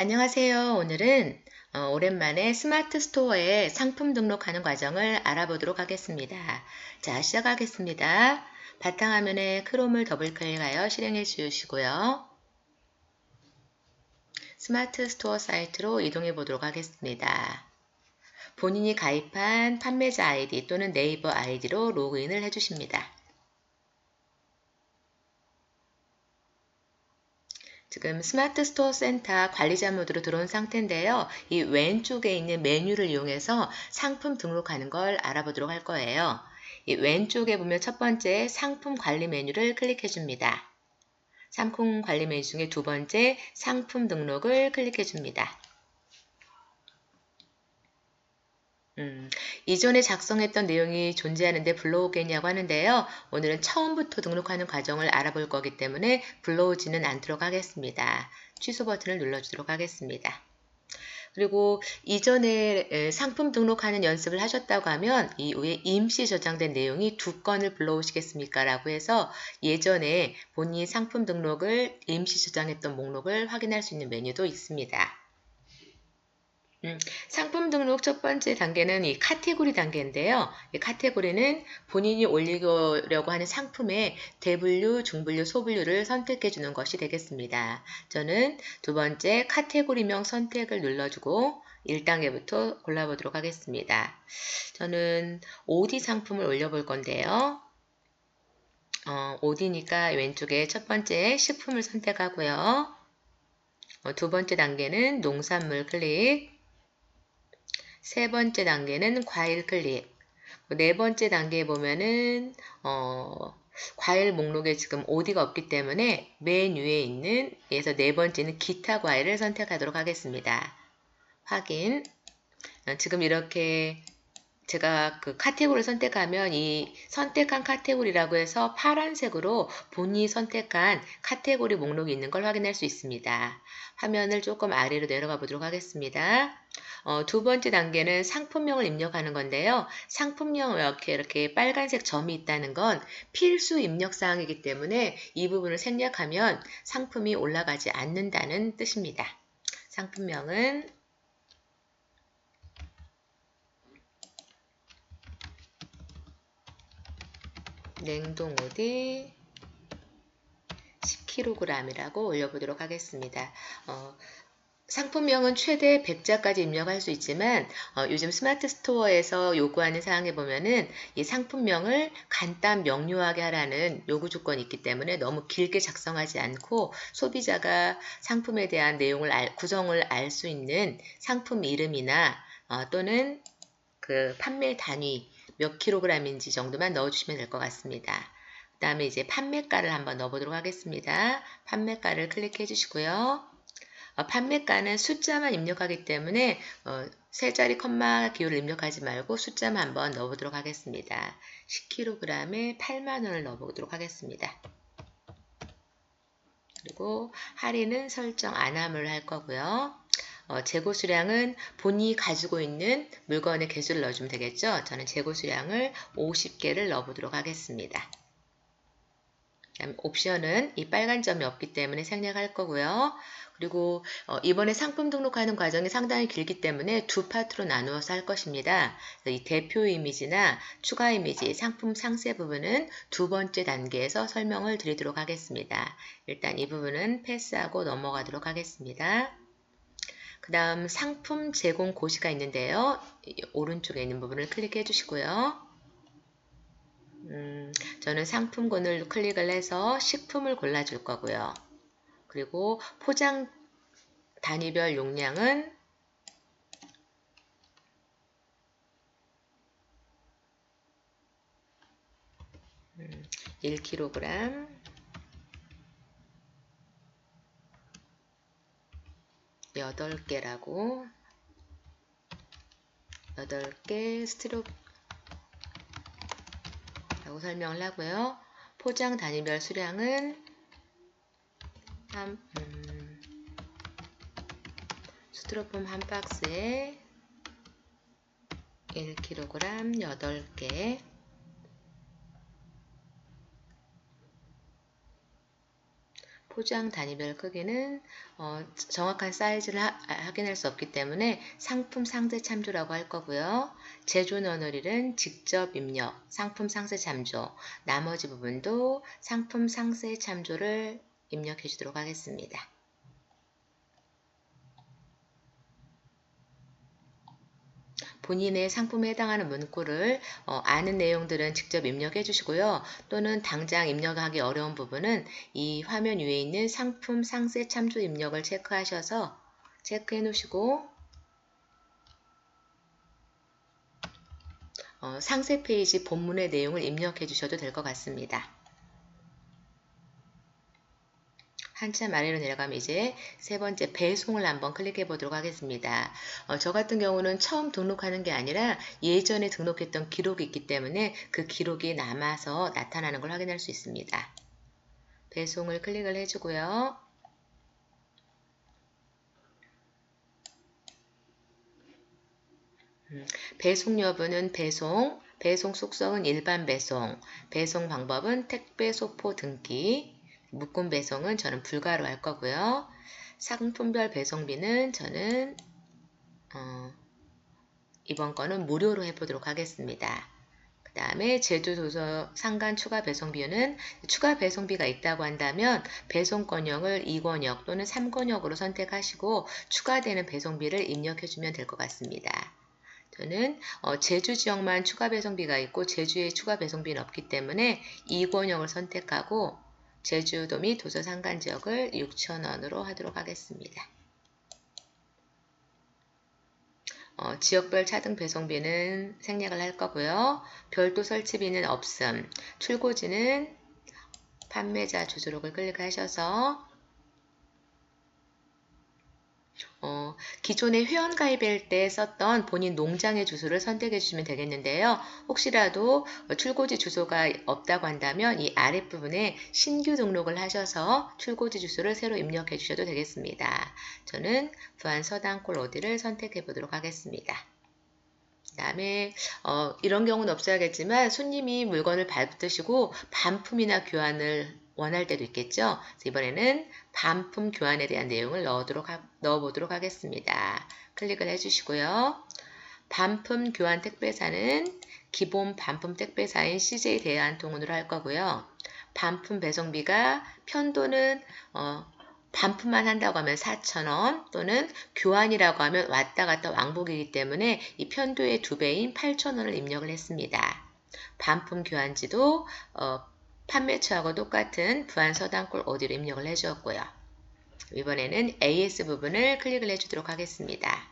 안녕하세요. 오늘은 어, 오랜만에 스마트 스토어에 상품 등록하는 과정을 알아보도록 하겠습니다. 자, 시작하겠습니다. 바탕화면에 크롬을 더블 클릭하여 실행해 주시고요. 스마트 스토어 사이트로 이동해 보도록 하겠습니다. 본인이 가입한 판매자 아이디 또는 네이버 아이디로 로그인을 해 주십니다. 지금 스마트 스토어 센터 관리자 모드로 들어온 상태인데요. 이 왼쪽에 있는 메뉴를 이용해서 상품 등록하는 걸 알아보도록 할 거예요. 이 왼쪽에 보면 첫 번째 상품 관리 메뉴를 클릭해 줍니다. 상품 관리 메뉴 중에 두 번째 상품 등록을 클릭해 줍니다. 음, 이전에 작성했던 내용이 존재하는데 불러오겠냐고 하는데요. 오늘은 처음부터 등록하는 과정을 알아볼 거기 때문에 불러오지는 않도록 하겠습니다. 취소 버튼을 눌러주도록 하겠습니다. 그리고 이전에 상품 등록하는 연습을 하셨다고 하면 이 위에 임시 저장된 내용이 두 건을 불러오시겠습니까? 라고 해서 예전에 본인 상품 등록을 임시 저장했던 목록을 확인할 수 있는 메뉴도 있습니다. 음, 상품 등록 첫 번째 단계는 이 카테고리 단계인데요. 이 카테고리는 본인이 올리려고 하는 상품의 대분류, 중분류, 소분류를 선택해 주는 것이 되겠습니다. 저는 두 번째 카테고리명 선택을 눌러주고 1단계부터 골라보도록 하겠습니다. 저는 OD 상품을 올려볼 건데요. 어, OD니까 왼쪽에 첫 번째 식품을 선택하고요. 어, 두 번째 단계는 농산물 클릭, 세 번째 단계는 과일 클릭. 네 번째 단계에 보면은 어, 과일 목록에 지금 OD가 없기 때문에 맨 위에 있는 에서 네 번째는 기타 과일을 선택하도록 하겠습니다. 확인. 어, 지금 이렇게 제가 그 카테고리를 선택하면 이 선택한 카테고리라고 해서 파란색으로 본인이 선택한 카테고리 목록이 있는 걸 확인할 수 있습니다. 화면을 조금 아래로 내려가 보도록 하겠습니다. 어, 두 번째 단계는 상품명을 입력하는 건데요. 상품명 이렇게 이렇게 빨간색 점이 있다는 건 필수 입력 사항이기 때문에 이 부분을 생략하면 상품이 올라가지 않는다는 뜻입니다. 상품명은 냉동 오디 10kg이라고 올려보도록 하겠습니다. 어, 상품명은 최대 100자까지 입력할 수 있지만 어, 요즘 스마트 스토어에서 요구하는 사항에 보면은 이 상품명을 간단 명료하게 하라는 요구 조건이 있기 때문에 너무 길게 작성하지 않고 소비자가 상품에 대한 내용을 알, 구성을 알 수 있는 상품 이름이나 어, 또는 그 판매 단위 몇 킬로그램인지 정도만 넣어주시면 될 것 같습니다. 그 다음에 이제 판매가를 한번 넣어보도록 하겠습니다. 판매가를 클릭해 주시고요. 어, 판매가는 숫자만 입력하기 때문에 어, 세 자리 컴마 기호를 입력하지 말고 숫자만 한번 넣어보도록 하겠습니다. 10kg에 8만원을 넣어보도록 하겠습니다. 그리고 할인은 설정 안함을 할 거고요. 어, 재고 수량은 본인이 가지고 있는 물건의 개수를 넣어주면 되겠죠. 저는 재고 수량을 50개를 넣어보도록 하겠습니다. 옵션은 이 빨간 점이 없기 때문에 생략할 거고요. 그리고 어, 이번에 상품 등록하는 과정이 상당히 길기 때문에 두 파트로 나누어서 할 것입니다. 이 대표 이미지나 추가 이미지, 상품 상세 부분은 두 번째 단계에서 설명을 드리도록 하겠습니다. 일단 이 부분은 패스하고 넘어가도록 하겠습니다. 그 다음 상품 제공 고시가 있는데요. 오른쪽에 있는 부분을 클릭해 주시고요. 음, 저는 상품군을 클릭을 해서 식품을 골라줄 거고요. 그리고 포장 단위별 용량은 음, 1kg 8개라고. 8개 스티로 라고 설명을 하고요. 포장 단위별 수량은 3, 음, 스티로폼 한 박스에 1kg 8개 포장 단위별 크기는 어, 정확한 사이즈를 하- 확인할 수 없기 때문에 상품 상세 참조라고 할 거고요. 제조 너너리는 직접 입력, 상품 상세 참조, 나머지 부분도 상품 상세 참조를 입력해 주도록 하겠습니다. 본인의 상품에 해당하는 문구를 어, 아는 내용들은 직접 입력해 주시고요. 또는 당장 입력하기 어려운 부분은 이 화면 위에 있는 상품 상세 참조 입력을 체크하셔서 체크해 놓으시고 어, 상세 페이지 본문의 내용을 입력해 주셔도 될 것 같습니다. 한참 아래로 내려가면 이제 세 번째 배송을 한번 클릭해 보도록 하겠습니다. 어, 저 같은 경우는 처음 등록하는 게 아니라 예전에 등록했던 기록이 있기 때문에 그 기록이 남아서 나타나는 걸 확인할 수 있습니다. 배송을 클릭을 해주고요. 음, 배송 여부는 배송, 배송 속성은 일반 배송, 배송 방법은 택배 소포 등기, 묶음 배송은 저는 불가로 할 거고요. 상품별 배송비는 저는 어, 이번 거는 무료로 해보도록 하겠습니다. 그 다음에 제주 도서 상간 추가 배송비는 추가 배송비가 있다고 한다면 배송권역을 2권역 또는 3권역으로 선택하시고 추가되는 배송비를 입력해주면 될 것 같습니다. 저는 어, 제주 지역만 추가 배송비가 있고 제주에 추가 배송비는 없기 때문에 2권역을 선택하고 제주도 및 도서 상간 지역을 6,000원으로 하도록 하겠습니다. 어, 지역별 차등 배송비는 생략을 할 거고요. 별도 설치비는 없음. 출고지는 판매자 주소록을 클릭하셔서 어, 기존에 회원 가입할 때 썼던 본인 농장의 주소를 선택해 주시면 되겠는데요. 혹시라도 출고지 주소가 없다고 한다면 이 아랫부분에 신규 등록을 하셔서 출고지 주소를 새로 입력해 주셔도 되겠습니다. 저는 부안 서당골 어디를 선택해 보도록 하겠습니다. 그 다음에 어, 이런 경우는 없어야겠지만 손님이 물건을 받으시고 반품이나 교환을 원할 때도 있겠죠. 이번에는 반품 교환에 대한 내용을 넣어도록 하, 넣어보도록 하겠습니다. 클릭을 해주시고요. 반품 교환 택배사는 기본 반품 택배사인 CJ 대한통운으로 할 거고요. 반품 배송비가 편도는 어, 반품만 한다고 하면 4,000원 또는 교환이라고 하면 왔다 갔다 왕복이기 때문에 이 편도의 두 배인 8,000원을 입력을 했습니다. 반품 교환지도 어, 판매처하고 똑같은 부안 서당골 어디로 입력을 해주었고요. 이번에는 AS 부분을 클릭을 해주도록 하겠습니다.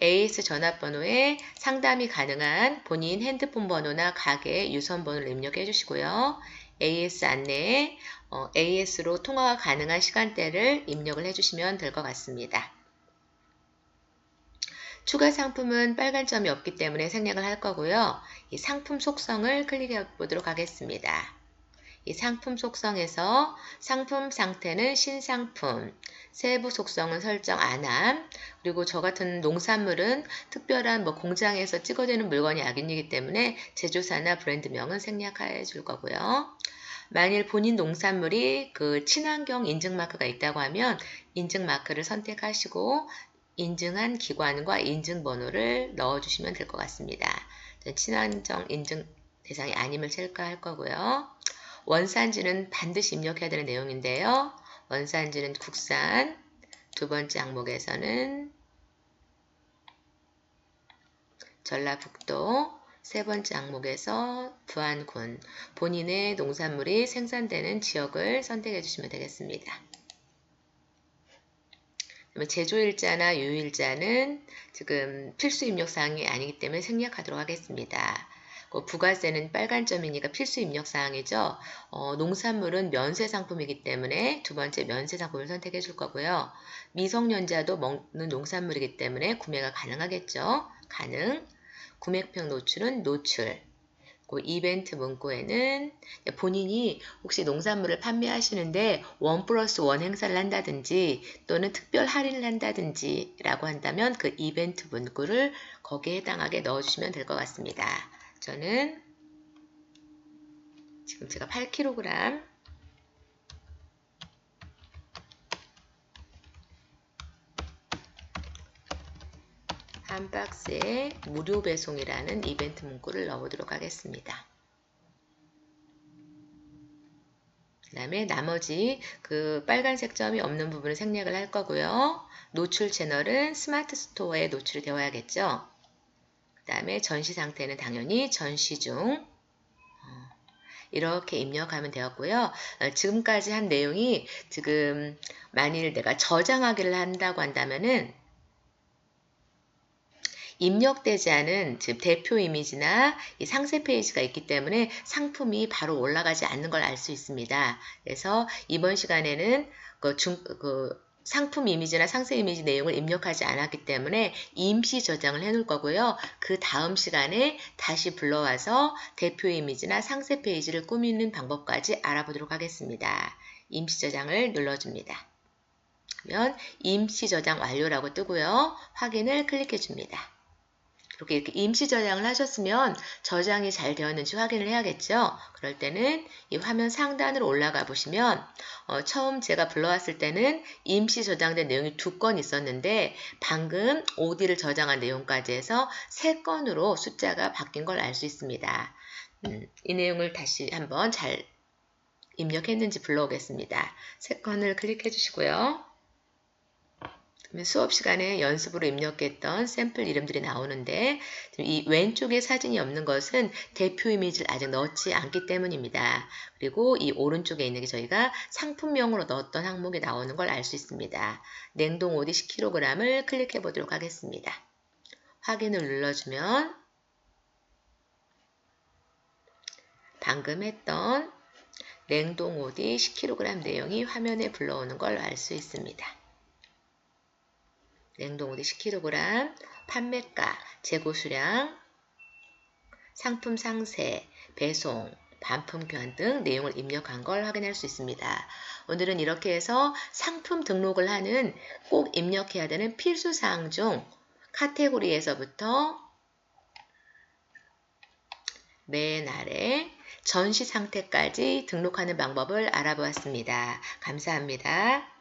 AS 전화번호에 상담이 가능한 본인 핸드폰 번호나 가게 유선 번호를 입력해 주시고요. AS 안내에 어, AS로 통화가 가능한 시간대를 입력을 해주시면 될 것 같습니다. 추가 상품은 빨간 점이 없기 때문에 생략을 할 거고요. 이 상품 속성을 클릭해 보도록 하겠습니다. 이 상품 속성에서 상품 상태는 신상품, 세부 속성은 설정 안 함, 그리고 저 같은 농산물은 특별한 뭐 공장에서 찍어내는 물건이 아니기 때문에 제조사나 브랜드명은 생략해 줄 거고요. 만일 본인 농산물이 그 친환경 인증 마크가 있다고 하면 인증 마크를 선택하시고 인증한 기관과 인증 번호를 넣어 주시면 될 것 같습니다. 친환경 인증 대상이 아님을 체크할 거고요. 원산지는 반드시 입력해야 되는 내용인데요. 원산지는 국산, 두 번째 항목에서는 전라북도, 세 번째 항목에서 부안군, 본인의 농산물이 생산되는 지역을 선택해 주시면 되겠습니다. 제조일자나 유일자는 지금 필수 입력 사항이 아니기 때문에 생략하도록 하겠습니다. 그 부가세는 빨간 점이니까 필수 입력 사항이죠. 어, 농산물은 면세 상품이기 때문에 두 번째 면세 상품을 선택해 줄 거고요. 미성년자도 먹는 농산물이기 때문에 구매가 가능하겠죠. 가능. 구매평 노출은 노출. 그 이벤트 문구에는 본인이 혹시 농산물을 판매하시는데 원 플러스 원 행사를 한다든지 또는 특별 할인을 한다든지 라고 한다면 그 이벤트 문구를 거기에 해당하게 넣어주시면 될 것 같습니다. 저는 지금 제가 8kg 한 박스에 무료 배송이라는 이벤트 문구를 넣어보도록 하겠습니다. 그 다음에 나머지 그 빨간색 점이 없는 부분을 생략을 할 거고요. 노출 채널은 스마트 스토어에 노출이 되어야겠죠. 그 다음에 전시 상태는 당연히 전시 중 어, 이렇게 입력하면 되었고요. 어, 지금까지 한 내용이 지금 만일 내가 저장하기를 한다고 한다면은 입력되지 않은 즉 대표 이미지나 이 상세 페이지가 있기 때문에 상품이 바로 올라가지 않는 걸 알 수 있습니다. 그래서 이번 시간에는 그, 중, 그 상품 이미지나 상세 이미지 내용을 입력하지 않았기 때문에 임시 저장을 해 놓을 거고요. 그 다음 시간에 다시 불러와서 대표 이미지나 상세 페이지를 꾸미는 방법까지 알아보도록 하겠습니다. 임시 저장을 눌러줍니다. 그러면 임시 저장 완료라고 뜨고요. 확인을 클릭해 줍니다. 이렇게 이렇게 임시 저장을 하셨으면 저장이 잘 되었는지 확인을 해야겠죠. 그럴 때는 이 화면 상단으로 올라가 보시면 어, 처음 제가 불러왔을 때는 임시 저장된 내용이 두 건 있었는데 방금 OD를 저장한 내용까지 해서 세 건으로 숫자가 바뀐 걸 알 수 있습니다. 음, 이 내용을 다시 한번 잘 입력했는지 불러오겠습니다. 세 건을 클릭해 주시고요. 수업 시간에 연습으로 입력했던 샘플 이름들이 나오는데 이 왼쪽에 사진이 없는 것은 대표 이미지를 아직 넣지 않기 때문입니다. 그리고 이 오른쪽에 있는 게 저희가 상품명으로 넣었던 항목이 나오는 걸 알 수 있습니다. 냉동 오디 10kg을 클릭해 보도록 하겠습니다. 확인을 눌러주면 방금 했던 냉동 오디 10kg 내용이 화면에 불러오는 걸 알 수 있습니다. 냉동 오디 10kg, 판매가, 재고 수량, 상품 상세, 배송, 반품 교환 등 내용을 입력한 걸 확인할 수 있습니다. 오늘은 이렇게 해서 상품 등록을 하는 꼭 입력해야 되는 필수 사항 중 카테고리에서부터 맨 아래 전시 상태까지 등록하는 방법을 알아보았습니다. 감사합니다.